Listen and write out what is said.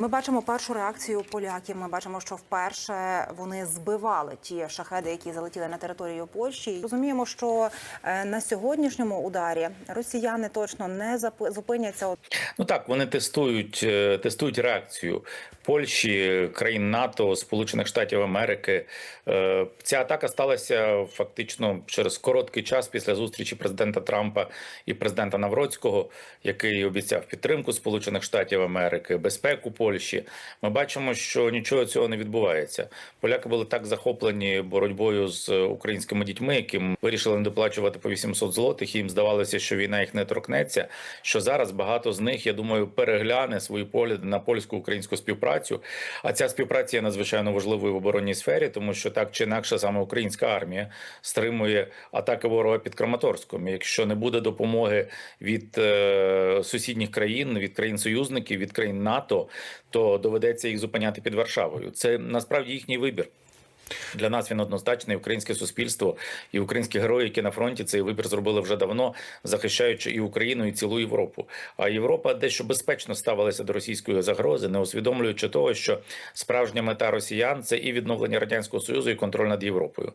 Ми бачимо першу реакцію поляків. Ми бачимо, що вперше вони збивали ті шахеди, які залетіли на територію Польщі. Розуміємо, що е, на сьогоднішньому ударі росіяни точно не зупиняться. Ну так, вони тестують, е, тестують реакцію Польщі, країн НАТО, Сполучених Штатів Америки. Е, Ця атака сталася фактично через короткий час після зустрічі президента Трампа і президента Навроцького, який обіцяв підтримку Сполучених Штатів Америки, безпеку Польщі. Ми бачимо, що нічого цього не відбувається. Поляки були так захоплені боротьбою з українськими дітьми, яким вирішили не доплачувати по 800 злотих. і Їм здавалося, що війна їх не торкнеться. Що зараз багато з них, я думаю, перегляне свої погляди на польсько-українську співпрацю. А ця співпраця є надзвичайно важливою в оборонній сфері, тому що так чи інакше саме українська армія стримує атаки ворога під Краматорськом. Якщо не буде допомоги від е, сусідніх країн, від країн-союзників, від країн НАТО, то доведеться їх зупиняти під Варшавою. Це насправді їхній вибір. Для нас він однозначний. Українське суспільство і українські герої, які на фронті цей вибір зробили вже давно, захищаючи і Україну, і цілу Європу. А Європа дещо безпечно ставилася до російської загрози, не усвідомлюючи того, що справжня мета росіян це і відновлення радянського союзу, і контроль над Європою.